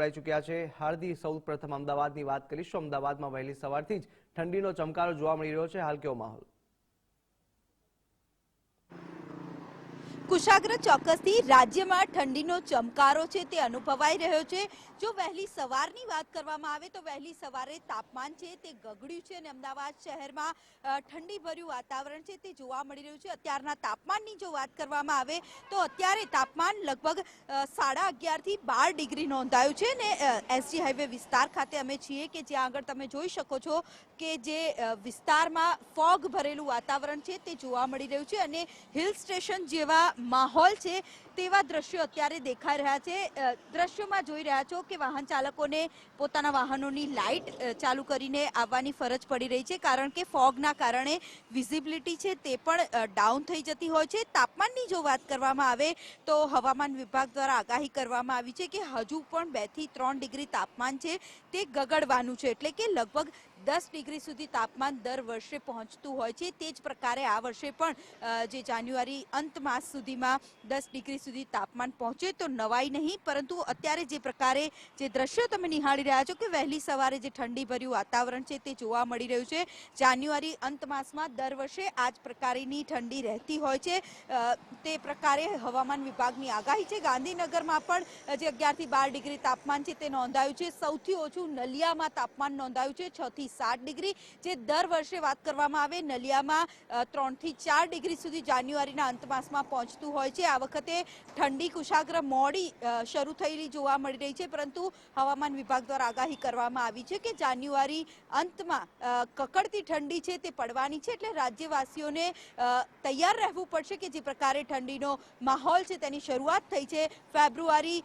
જોડાઈ ચૂક્યા છે. હાર્દી સૌ પ્રથમ અમદાવાદની વાત કરીશું. અમદાવાદમાં વહેલી સવારથી જ ઠંડીનો ચમકારો જોવા મળી રહ્યો છે. હાલ કેવો માહોલ? કુશાગ્ર ચોક્કસથી રાજ્યમાં ઠંડીનો ચમકારો છે તે અનુભવાઈ રહ્યો છે. જો વહેલી સવારની વાત કરવામાં આવે તો વહેલી સવારે તાપમાન છે તે ગગડ્યું છે અને અમદાવાદ શહેરમાં ઠંડીભર્યું વાતાવરણ છે તે જોવા મળી રહ્યું છે. અત્યારના તાપમાનની જો વાત કરવામાં આવે તો અત્યારે તાપમાન લગભગ સાડા અગિયારથી બાર ડિગ્રી નોંધાયું છે ને એસજી હાઈવે વિસ્તાર ખાતે અમે છીએ કે જ્યાં આગળ તમે જોઈ શકો છો કે જે વિસ્તારમાં ફોગ ભરેલું વાતાવરણ છે તે જોવા મળી રહ્યું છે અને હિલ સ્ટેશન જેવા માહોલ છે તેવા દ્રશ્યો અત્યારે દેખાઈ રહ્યા છે. દ્રશ્યોમાં જોઈ રહ્યા છો કે વાહન ચાલકોને પોતાના વાહનોની લાઇટ ચાલુ કરીને આવવાની ફરજ પડી રહી છે કારણ કે ફોગના કારણે વિઝિબિલિટી છે તે પણ ડાઉન થઈ જતી હોય છે. તાપમાનની જો વાત કરવામાં આવે તો હવામાન વિભાગ દ્વારા આગાહી કરવામાં આવી છે કે હજુ પણ બેથી ત્રણ ડિગ્રી તાપમાન છે તે ગગડવાનું છે એટલે કે લગભગ દસ ડિગ્રી સુધી તાપમાન દર વર્ષે પહોંચતું હોય છે. તે જ પ્રકારે આ વર્ષે પણ જે જાન્યુઆરી અંત માસ સુધીમાં દસ ડિગ્રી સુધી તાપમાન પહોંચે તો નવાઈ નહીં. પરંતુ અત્યારે જે પ્રકારે જે દ્રશ્યો તમે નિહાળી રહ્યા છો કે વહેલી સવારે જે ઠંડીભર્યું વાતાવરણ છે તે જોવા મળી રહ્યું છે. જાન્યુઆરી અંત માસમાં દર વર્ષે આ જ પ્રકારની ઠંડી રહેતી હોય છે. તે પ્રકારે હવામાન વિભાગની આગાહી છે. ગાંધીનગરમાં પણ જે અગિયારથી બાર ડિગ્રી તાપમાન છે તે નોંધાયું છે. સૌથી ઓછું નલિયામાં તાપમાન નોંધાયું છે. છ થી સાત ડિગ્રી જે દર વર્ષે વાત કરવામાં આવે, નલિયામાં ત્રણથી ચાર ડિગ્રી સુધી જાન્યુઆરીના અંત માસમાં પહોંચતું હોય છે. આ વખતે ઠંડી કુશાગ્ર મોડી શરૂ થયેલી જોવા મળી રહી છે. પરંતુ હવામાન વિભાગ દ્વારા આગાહી કરવામાં આવી છે કે જાન્યુઆરી અંતમાં કકડતી ઠંડી છે તે પડવાની છે એટલે રાજ્યવાસીઓને તૈયાર રહેવું પડશે કે જે પ્રકારે ઠંડીનો માહોલ છે તેની શરૂઆત થઈ છે. ફેબ્રુઆરી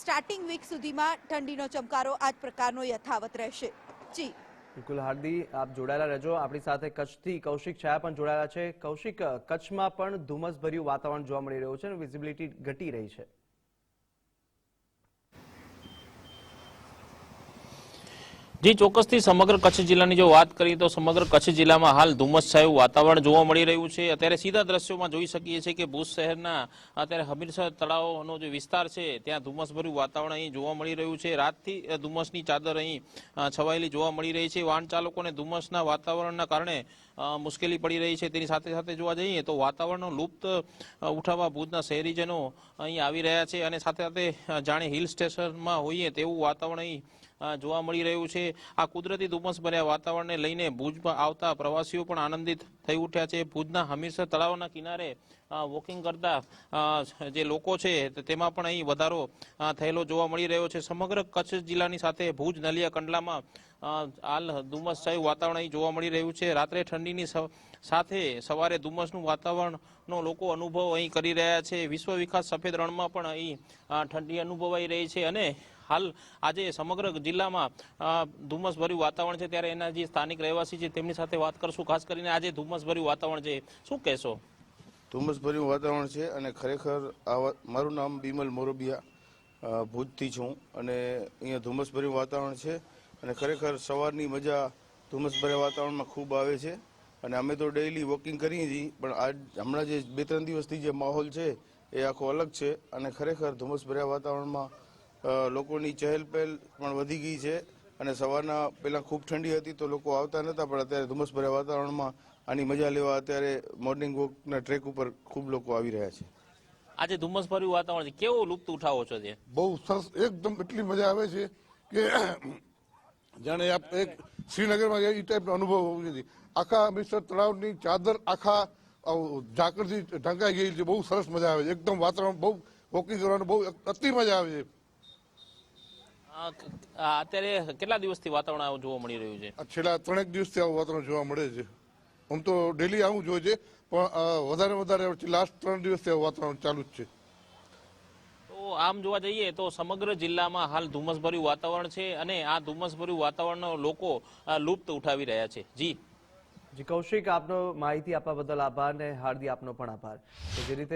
સ્ટાર્ટિંગ વીક સુધીમાં ઠંડીનો ચમકારો આ જ પ્રકારનો યથાવત રહેશે. જી. બિલકુલ હાર્દી આપ જોડાયેલા રહેજો. આપણી સાથે કચ્છથી કૌશિક છાયા પણ જોડાયેલા છે. કૌશિક, કચ્છમાં પણ ધુમ્મસભર્યું વાતાવરણ જોવા મળી રહ્યું છે અને વિઝિબિલિટી ઘટી રહી છે. જી, ચોક્કસથી સમગ્ર કચ્છ જિલ્લાની જો વાત કરીએ તો સમગ્ર કચ્છ જિલ્લામાં હાલ ધુમ્મસછાયું વાતાવરણ જોવા મળી રહ્યું છે. અત્યારે સીધા દ્રશ્યોમાં જોઈ શકીએ છીએ કે ભુજ શહેરના અત્યારે હમીરસર તળાવનો જે વિસ્તાર છે, ત્યાં ધુમ્મસભર્યું વાતાવરણ અહીં જોવા મળી રહ્યું છે. રાતથી ધુમ્મસની ચાદર અહીં છવાયેલી જોવા મળી રહી છે. વાહન ચાલકોને ધુમ્મસના વાતાવરણના કારણે મુશ્કેલી પડી રહી છે. તેની સાથે સાથે જોવા જઈએ તો વાતાવરણનો લુપ્ત ઉઠાવવા ભુજના શહેરીજનો અહીં આવી રહ્યા છે અને સાથે સાથે જાણે હિલ સ્ટેશનમાં હોઈએ તેવું વાતાવરણ અહીં જોવા મળી રહ્યું છે. આ કુદરતી ધુમ્મસ ભર્યા વાતાવરણને લઈને ભુજમાં આવતા પ્રવાસીઓ પણ આનંદિત થઈ ઉઠ્યા છે. ભુજના હમીરસર તળાવના કિનારે વોકિંગ કરતા જે લોકો છે, તેમાં પણ અહીં વધારો થયેલો જોવા મળી રહ્યો છે. સમગ્ર કચ્છ જિલ્લાની સાથે ભુજ, નલિયા કંડલામાં હાલ ધુમ્મસછાયું વાતાવરણ અહીં જોવા મળી રહ્યું છે. રાત્રે ઠંડીની સાથે સવારે ધુમ્મસનું વાતાવરણનો લોકો અનુભવ અહીં કરી રહ્યા છે. વિશ્વ વિકાસ સફેદ રણમાં પણ અહીં ઠંડી અનુભવાઈ રહી છે અને હાલ આજે સમગ્ર જિલ્લામાં ધુમ્મસભર્યું વાતાવરણ છે. ત્યારે એના જે સ્થાનિક રહેવાસી છે, તેમની સાથે વાત કરશું. ખાસ કરીને આજે ધુમ્મસભર્યું વાતાવરણ છે. શું કહેશો? ધુમ્મસભર્યું વાતાવરણ છે અને ખરેખર આ મારું નામ બિમલ મોરબિયા ભુજથી છું અને અહીંયા ધુમ્મસભર્યું વાતાવરણ છે અને ખરેખર સવારની મજા ધુમ્મસભર્યા વાતાવરણમાં ખૂબ આવે છે. અને અમે તો ડેઇલી વોકિંગ કરીએ છીએ, પણ આજ હમણાં જે બે ત્રણ દિવસથી જે માહોલ છે એ આખો અલગ છે અને ખરેખર ધુમ્મસભર્યા વાતાવરણમાં લોકોની ચહેલ પહેલ પણ વધી ગઈ છે. અને સવારના પહેલાં ખૂબ ઠંડી હતી તો લોકો આવતા નહોતા પણ અત્યારે ધુમ્મસભર્યા વાતાવરણમાં આની મજા લેવા અત્યારે મોર્નિંગ વોકના ટ્રેક ઉપર ખૂબ લોકો આવી રહ્યા છે. આજે ધુમ્મસભર્યું વાતાવરણ છે. કેવો લુપ્ત ઉઠાવો છો તે બહુ સરસ એકદમ એટલી મજા આવે છે કે જાણે આપ એક શ્રીનગરમાં એ ટાઈપનો અનુભવ હોવો જોઈએ. આખા મિસ્ટર તળાવની ચાદર આખા ઝાકરથી ઝાકળથી ઢંકાઈ ગયેલી છે. બહુ સરસ મજા આવે છે. એકદમ વાતાવરણ બહુ વોકિંગ કરવાનું બહુ અતિ મજા આવે છે. અત્યારે કેટલા દિવસથી વાતાવરણ આવું જોવા મળી રહ્યું છે? છેલ્લા ત્રણેક દિવસથી આવું વાતાવરણ જોવા મળે છે. આમ તો ડેલી આવું જોઈએ છે પણ વધારે વધારે લાસ્ટ ત્રણ દિવસથી આવું વાતાવરણ ચાલુ જ છે. તો આમ જોવા જઈએ તો સમગ્ર જિલ્લામાં હાલ ધુમ્મસભર્યું વાતાવરણ છે અને આ ધુમ્મસભર્યું વાતાવરણનો લોકો લુપ્ત ઉઠાવી રહ્યા છે. જી. જી કૌશિક આપનો માહિતી આપવા બદલ આભાર ને હાર્દિક આપનો પણ આભાર. જે રીતે